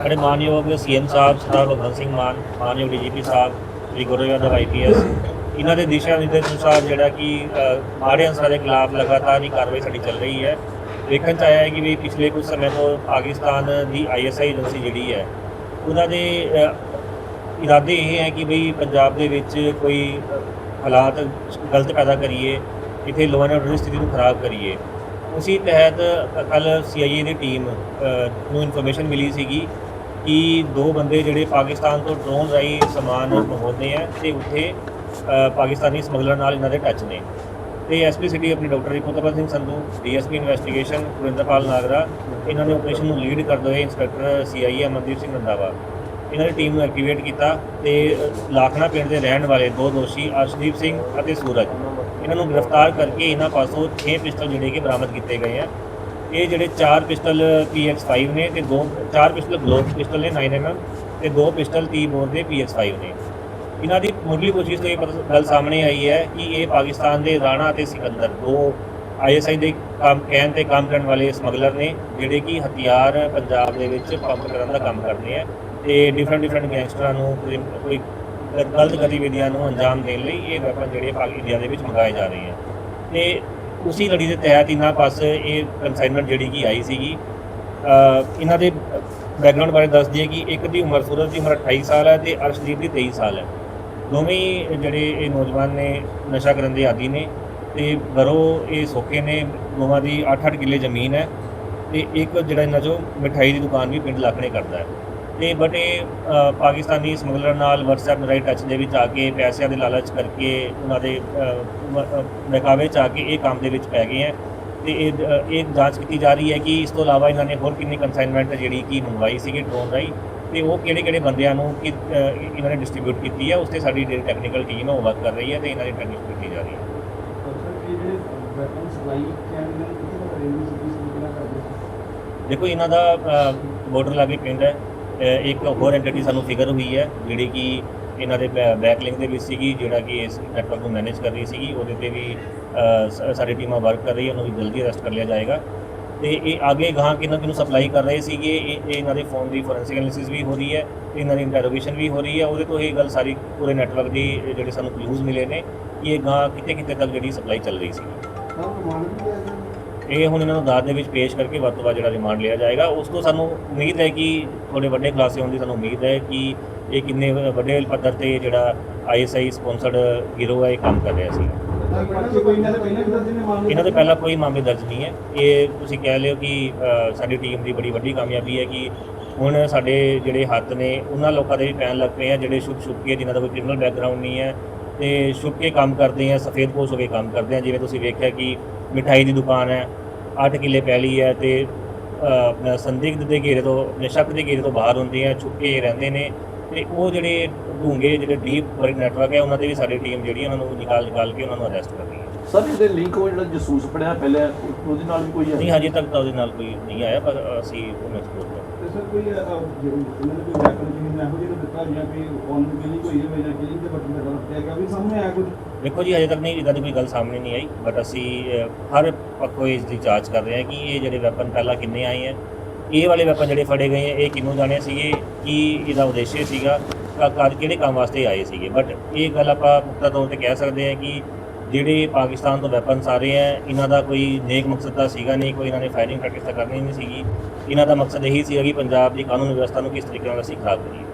ਸਾਡੇ ਮਾਨਯੋਗ ਸੀਐਮ ਸਾਹਿਬ, ਸਰਦਾਰ ਭਗਵੰਤ ਸਿੰਘ ਮਾਨ, ਮਾਨਯੋਗ ਡੀਜੀਪੀ ਸਾਹਿਬ, ਸ੍ਰੀ ਗੁਰੂ ਯਾਦਵ ਆਈਪੀਐਸ ਇਹਨਾਂ ਦੇ ਦਿਸ਼ਾ ਨਿਰਦੇਸ਼ ਅਨੁਸਾਰ ਜਿਹੜਾ ਕਿ ਮਾੜੇ ਅਨਸਰਾਂ ਦੇ ਖਿਲਾਫ ਲਗਾਤਾਰ ਹੀ ਕਾਰਵਾਈ ਸਾਡੀ ਚੱਲ ਰਹੀ ਹੈ। ਵੇਖਣ ਚ ਆਇਆ ਹੈ ਕਿ ਵੀ ਪਿਛਲੇ ਕੁਝ ਸਮੇਂ ਤੋਂ ਪਾਕਿਸਤਾਨ ਦੀ ਆਈਐਸਆਈ ਏਜੰਸੀ ਜਿਹੜੀ ਹੈ, ਉਹਨਾਂ ਦੇ ਇਰਾਦੇ ਇਹ ਹੈ ਕਿ ਬਈ ਪੰਜਾਬ ਦੇ ਵਿੱਚ ਕੋਈ ਹਾਲਾਤ ਗਲਤ ਪੈਦਾ ਕਰੀਏ, ਇੱਥੇ ਲੋਅ ਦੀ ਸਥਿਤੀ ਨੂੰ ਖਰਾਬ ਕਰੀਏ। ਉਸੇ ਤਹਿਤ ਕੱਲ ਸੀਆਈਏ ਦੀ ਟੀਮ ਨੂੰ ਇਨਫੋਰਮੇਸ਼ਨ ਮਿਲੀ ਸੀਗੀ ਕਿ ਦੋ ਬੰਦੇ ਜਿਹੜੇ ਪਾਕਿਸਤਾਨ ਤੋਂ ਡਰੋਨ ਰਾਹੀਂ ਸਮਾਨ ਮੰਗਵਾਉਂਦੇ ਆ ਤੇ ਉੱਥੇ ਪਾਕਿਸਤਾਨੀ ਸਮਗਲਰ ਨਾਲ ਇਹਨਾਂ ਦੇ ਟੱਚ ਨੇ। ਤੇ ਐਸਪੀ ਸਿਟੀ ਆਪਣੀ doctor Ripotpal Singh Sandhu DSP investigation Gurinderpal Nagra, ਇਹਨਾਂ ਨੇ ਆਪਰੇਸ਼ਨ ਨੂੰ ਲੀਡ ਕਰਦੇ ਹੋਏ ਇੰਸਪੈਕਟਰ ਸੀਆਈਏ ਅਮਨਦੀਪ ਸਿੰਘ ਰੰਧਾਵਾ। ਇਹਨਾਂ ਦੀ ਟੀਮ ਨੂੰ ਐਕਟੀਵੇਟ ਕੀਤਾ ਤੇ ਲਾਖਣਾ ਪਿੰਡ ਦੇ ਰਹਿਣ ਵਾਲੇ ਦੋ ਦੋਸ਼ੀ ਅਰਸ਼ਦੀਪ ਸਿੰਘ ਅਤੇ ਸੂਰਜ, ਇਹਨਾਂ ਨੂੰ ਗ੍ਰਿਫਤਾਰ ਕਰਕੇ ਇਹਨਾਂ ਪਾਸੋਂ 6 ਪਿਸਟਲ ਜਿਹੜੇ ਕਿ ਬਰਾਮਦ ਕੀਤੇ ਗਏ ਆ। ਇਹ ਜਿਹੜੇ ਚਾਰ ਪਿਸਟਲ PX5 ਨੇ ਤੇ ਦੋ, ਚਾਰ ਪਿਸਟਲ ਗਲੋਕ ਪਿਸਟਲ ਨੇ 9mm ਤੇ ਦੋ ਪਿਸਟਲ 30 ਬੋਰ ਦੇ PX5 ਨੇ। ਇਹਨਾਂ ਦੀ ਮੁੱਢਲੀ ਪੁੱਛਗਿੱਛ ਤੋਂ ਇਹ ਪਤਾ ਗੱਲ ਸਾਹਮਣੇ ਆਈ ਹੈ ਕਿ ਇਹ ਪਾਕਿਸਤਾਨ ਦੇ ਰਾਣਾ ਅਤੇ ਸਿਕੰਦਰ, ਦੋ ਆਈਐਸਆਈ ਦੇ ਕੰਮ, ਕਹਿਣ ਤੇ ਕੰਮ ਕਰਨ ਵਾਲੇ ਸਮਗਲਰ ਨੇ, ਜਿਹੜੇ ਕਿ ਹਥਿਆਰ ਪੰਜਾਬ ਦੇ ਵਿੱਚ ਪੰਪ ਕਰਨ ਦਾ ਕੰਮ ਕਰਦੇ ਆ ਤੇ ਡਿਫਰੈਂਟ ਡਿਫਰੈਂਟ ਗੈਂਗਸਟਰਾਂ ਨੂੰ ਕੋਈ ਗਲਤ ਗਤੀਵਿਧੀਆਂ ਨੂੰ ਅੰਜਾਮ ਦੇਣ ਲਈ ਇਹ ਵੈਪਨ ਜਿਹੜੇ ਪਾਕ ਇੰਡੀਆ ਦੇ ਵਿੱਚ ਮੰਗਾਏ ਜਾ ਰਹੇ ਆ। ਤੇ ਉਸੇ ਲੜੀ ਦੇ ਤਹਿਤ ਇਹਨਾਂ ਪਾਸ ਇਹ ਕਨਸਾਈਨਮੈਂਟ ਜਿਹੜੀ ਕਿ ਆਈ ਸੀਗੀ ਇਹਨਾਂ ਦੇ ਬੈਕਗ੍ਰਾਉਂਡ ਬਾਰੇ ਦੱਸ ਦਈਏ ਕਿ ਇੱਕ ਦੀ ਉਮਰ ਸੂਰਜ ਦੀ ਉਮਰ 28 ਸਾਲ ਹੈ ਤੇ ਅਰਸ਼ਦੀਪ ਦੀ 23 ਸਾਲ ਹੈ। ਦੋਵੇਂ ਜਿਹੜੇ ਇਹ ਨੌਜਵਾਨ ਨੇ ਨਸ਼ਾ ਕਰਨ ਦੇ ਆਦੀ ਨੇ ਤੇ ਘਰੋਂ ਇਹ ਸੌਖੇ ਨੇ, ਦੋਵਾਂ ਦੀ 8-8 ਕਿੱਲੇ ਜ਼ਮੀਨ ਹੈ ਤੇ ਇੱਕ ਜਿਹੜਾ ਇਹਨਾਂ ਚੋਂ ਮਿਠਾਈ ਦੀ ਦੁਕਾਨ ਵੀ ਪਿੰਡ ਲਾਖਣੇ ਕਰਦਾ ਹੈ। ਤੇ ਬਟ ਇਹ ਅ, ਪਾਕਿਸਤਾਨੀ ਸਮਗਲਰ ਨਾਲ WhatsApp ਰਾਈਟ ਟੱਚ ਦੇ ਵਿੱਚ ਆ ਕੇ ਪੈਸਿਆਂ ਦੇ ਲਾਲਚ ਕਰਕੇ ਉਹਨਾਂ ਦੇ ਅ, ਮ- ਅ, ਬਹਿਕਾਵੇ ਚ ਆ ਕੇ ਇਹ ਕੰਮ ਦੇ ਵਿੱਚ ਪੈ ਗਏ ਹੈ। ਤੇ ਇਹ ਅ, ਇਹ ਜਾਂਚ ਕੀਤੀ ਜਾ ਰਹੀ ਹੈ ਕਿ ਇਸ ਤੋਂ ਇਲਾਵਾ ਇਹਨਾਂ ਨੇ ਹੋਰ ਕਿੰਨੀ ਕਨਸਾਈਨਮੈਂਟ ਜਿਹੜੀ ਕਿ ਮੰਗਵਾਈ ਸੀਗੀ ਡਰੋਨ ਰਾਹੀਂ ਤੇ ਉਹ ਕਿਹੜੇ ਕਿਹੜੇ ਬੰਦਿਆਂ ਨੂੰ ਕਿ ਅ, ਇਹਨਾਂ ਨੇ ਡਿਸਟ੍ਰੀਬਿਊਟ ਕੀਤੀ ਹੈ ਉਸ ਤੇ ਸਾਡੀ ਜਿਹੜੀ ਟੈਕਨੀਕਲ ਟੀਮ ਹੈ ਉਹ ਵਰਕ ਕਰ ਰਹੀ ਹੈ ਤੇ ਇਹਨਾਂ ਦੀ ਟ੍ਰੇਨਿੰਗ ਕੀਤੀ ਜਾ ਰਹੀ ਹੈ। ਦੇਖੋ ਇਹਨਾਂ ਦਾ ਬਾਰਡਰ ਲਾਗੇ ਪਿੰਡ ਹੈ। ਇੱਕ ਹੋਰ ਐਂਟੀਟੀ ਸਾਨੂੰ ਫਿਗਰ ਹੋਈ ਹੈ, ਜਿਹੜੀ ਕਿ ਇਹਨਾਂ ਦੇ ਬੈਕ ਲਿੰਕ ਦੇ ਵਿੱਚ ਸੀਗੀ, ਜਿਹੜਾ ਕਿ ਇਸ ਨੈਟਵਰਕ ਨੂੰ ਮੈਨੇਜ ਕਰ ਰਹੀ ਸੀਗੀ, ਉਹਦੇ ਤੇ ਵੀ ਸਾਡੀ ਟੀਮਾਂ ਵਰਕ ਕਰ ਰਹੀ ਹੈ ਉਹਨੂੰ ਵੀ ਜਲਦੀ ਅਰੈਸਟ ਕਰ ਲਿਆ ਜਾਏਗਾ। ਤੇ ਇਹ ਅੱਗੇ ਗਾਹਾਂ ਕਿਹਨਾਂ ਕਿਹਨੂੰ ਸਪਲਾਈ ਕਰ ਰਹੇ ਸੀਗੇ, ਇਹ ਇਹਨਾਂ ਦੇ ਫੋਨ ਦੀ ਫੋਰੈਂਸਿਕ ਐਨਾਲਿਸਿਸ ਵੀ ਹੋ ਰਹੀ ਹੈ, ਤੇ ਇਹਨਾਂ ਦੀ ਇੰਟਰੋਗੇਸ਼ਨ ਵੀ ਹੋ ਰਹੀ ਹੈ, ਉਹਦੇ ਤੋਂ ਇਹ ਗੱਲ ਸਾਰੀ ਪੂਰੇ ਨੈਟਵਰਕ ਦੀ ਜਿਹੜੇ ਸਾਨੂੰ ਕਲੂਜ਼ ਮਿਲੇ ਨੇ, ਕਿ ਇਹ ਗਾਹਾਂ ਕਿਤੇ ਕਿਤੇ ਤੱਕ ਜਿਹੜੀ ਸਪਲਾਈ ਚੱਲ ਰਹੀ ਸੀ ਇਹ ਹੁਣ ਇਹਨਾਂ ਨੂੰ ਦਾਦ ਦੇ ਵਿੱਚ ਪੇਸ਼ ਕਰਕੇ ਵੱਧ ਤੋਂ ਵੱਧ ਜਿਹੜਾ ਰਿਮਾਂਡ ਲਿਆ ਜਾਏਗਾ। ਉਸ ਤੋਂ ਸਾਨੂੰ ਉਮੀਦ ਹੈ ਕਿ ਥੋੜੇ ਵੱਡੇ ਕਲਾਸੇ ਹੋਣ ਦੀ ਸਾਨੂੰ ਉਮੀਦ ਹੈ ਕਿ ਇਹ ਕਿੰਨੇ ਵੱਡੇ ਪੱਧਰ ਤੇ ਜਿਹੜਾ ਆਈਐਸਆਈ ਸਪਾਂਸਰਡ ਗਿਰੋਹ ਹੈ, ਇਹ ਕੰਮ ਕਰ ਰਿਹਾ ਸੀ। ਇਹਨਾਂ ਦੇ ਪਹਿਲਾਂ ਕੋਈ ਮਾਮਲੇ ਦਰਜ ਨਹੀਂ ਹੈ। ਇਹ ਤੁਸੀਂ ਕਹਿ ਲਿਓ ਕਿ ਸਾਡੀ ਟੀਮ ਦੀ ਬੜੀ ਵੱਡੀ ਕਾਮਯਾਬੀ ਹੈ ਕਿ ਹੁਣ ਸਾਡੇ ਜਿਹੜੇ ਹੱਥ ਨੇ, ਉਹਨਾਂ ਲੋਕਾਂ ਦੇ ਵੀ ਪੈਣ ਲੱਗ ਪਏ ਆ, ਜਿਹੜੇ ਸ਼ੁਭ ਛੁਪ ਕੇ, ਜਿਨ੍ਹਾਂ ਦਾ ਕੋਈ ਕ੍ਰਿਮੀਨਲ ਬੈਕਗ੍ਰਾਉਂਡ ਨਹੀਂ ਹੈ, ਤੇ ਛੁਪ ਕੇ ਕੰਮ ਕਰਦੇ ਆ, ਸਫੇਦ ਪੋਸ਼ ਹੋ ਕੇ ਕੰਮ ਕਰਦੇ ਆ। ਜਿਵੇਂ ਤੁਸੀਂ ਵੇਖਿਆ ਕਿ ਮਿਠਾਈ ਦੀ ਦੁਕਾਨ ਹੈ 8 ਕਿੱਲੇ ਪੈਲੀ ਹੈ ਤੇ ਅ, ਆਪਣਾ ਸੰਦਿਗਧ ਦੇ ਘੇਰੇ ਤੋਂ ਆਪਣੇ ਸ਼ੱਕ ਦੇ ਘੇਰੇ ਤੋਂ ਬਾਹਰ ਹੁੰਦੇ ਆ ਛੁਪ ਕੇ ਰਹਿੰਦੇ ਨੇ। ਤੇ ਉਹ ਜਿਹੜੇ ਢੂੰਗੇ ਜਿਹੜੇ ਡੀਪ ਵਰਕ ਨੈਟਵਰਕ ਹੈ ਉਹਨਾਂ ਤੇ ਵੀ ਸਾਡੀ ਟੀਮ ਜਿਹੜੀ ਉਹਨਾਂ ਨੂੰ ਨਿਕਾਲ ਨਿਕਾਲ ਕੇ ਉਹਨਾਂ ਨੂੰ ਅਰੈਸਟ ਕਰ ਰਹੀ ਹੈ। ਸਰ ਇਹਦੇ ਲਿੰਕ ਉਹ ਜਿਹੜਾ ਜਸੂਸ ਪੜਿਆ ਪਹਿਲੇ ਉਹਦੇ ਨਾਲ ਵੀ ਕੋਈ ਨਹੀਂ ਹਜੇ ਤੱਕ ਤਾਂ ਉਹਦੇ ਨਾਲ ਕੋਈ ਨਹੀਂ ਆਇਆ ਪਰ ਅਸੀਂ ਉਹਨੂੰ ਐਕਸਪਲੋਰ ਕਰ ਤੇ ਸਰ ਕੋਈ ਅਹ, ਜੋ ਇਹਨਾਂ ਨੇ ਕੋਈ ਵੈਪਨ ਜਿਹਨੂੰ ਇਹੋ ਜਿਹੇ ਦਿੱਤਾ ਜਾਂ ਕੋਈ ਔਨ ਜਾਂ ਦੇ ਬਟਨ ਦਾ ਦਿੱਤਾ ਗਿਆ ਵੀ ਸਾਹਮਣੇ ਆਇਆ ਕੁਝ? ਦੇਖੋ ਜੀ ਹਜੇ ਤੱਕ ਨਹੀਂ ਇਦਾਂ ਦੀ ਕੋਈ ਗੱਲ ਸਾਹਮਣੇ ਨਹੀਂ ਆਈ ਬਟ ਅਸੀਂ ਹਰ ਪੱਖੋਂ ਇਸ ਦੀ ਜਾਂਚ ਕਰ ਰਹੇ ਹਾਂ ਕਿ ਇਹ ਜਿਹੜੇ ਵੈਪਨ ਪਹਿਲਾਂ ਕਿੰਨੇ ਆਏ ਹੈ ਇਹ ਵਾਲੇ ਵੈਪਨ ਜਿਹੜੇ ਫੜੇ ਗਏ ਹੈ ਇਹ ਕਿੰਨੂੰ ਜਾਣੇ ਸੀਗੇ, ਕੀ ਇਹਦਾ ਉਦੇਸ਼ ਸੀਗਾ ਕ- ਕਦ ਕਿਹੜੇ ਕੰਮ ਵਾਸਤੇ ਆਏ ਸੀਗੇ? ਬਟ ਇਹ ਗੱਲ ਆਪਾਂ ਪੁਖਤਾ ਤੌਰ ਤੇ ਕਹਿ ਸਕਦੇ ਹਾਂ ਕਿ ਜਿਹੜੇ ਪਾਕਿਸਤਾਨ ਤੋਂ ਵੈਪਨਸ ਆ ਰਹੇ ਹੈ ਇਹਨਾਂ ਦਾ ਕੋਈ ਨੇਕ ਮਕਸਦ ਤਾਂ ਸੀਗਾ ਨਹੀਂ, ਕੋਈ ਇਹਨਾਂ ਨੇ ਫਾਇਰਿੰਗ ਪ੍ਰੈਕਟਿਸ ਤਾਂ ਕਰਨੀ ਨਹੀਂ ਸੀਗੀ। ਇਹਨਾਂ ਦਾ ਮਕਸਦ ਇਹੀ ਸੀਗਾ ਕਿ ਪੰਜਾਬ ਦੀ ਕਾਨੂੰਨ ਵਿਵਸਥਾ ਨੂੰ ਕਿਸ ਤਰੀਕੇ ਨਾਲ ਅਸੀਂ ਖਰਾਬ ਕਰੀਏ।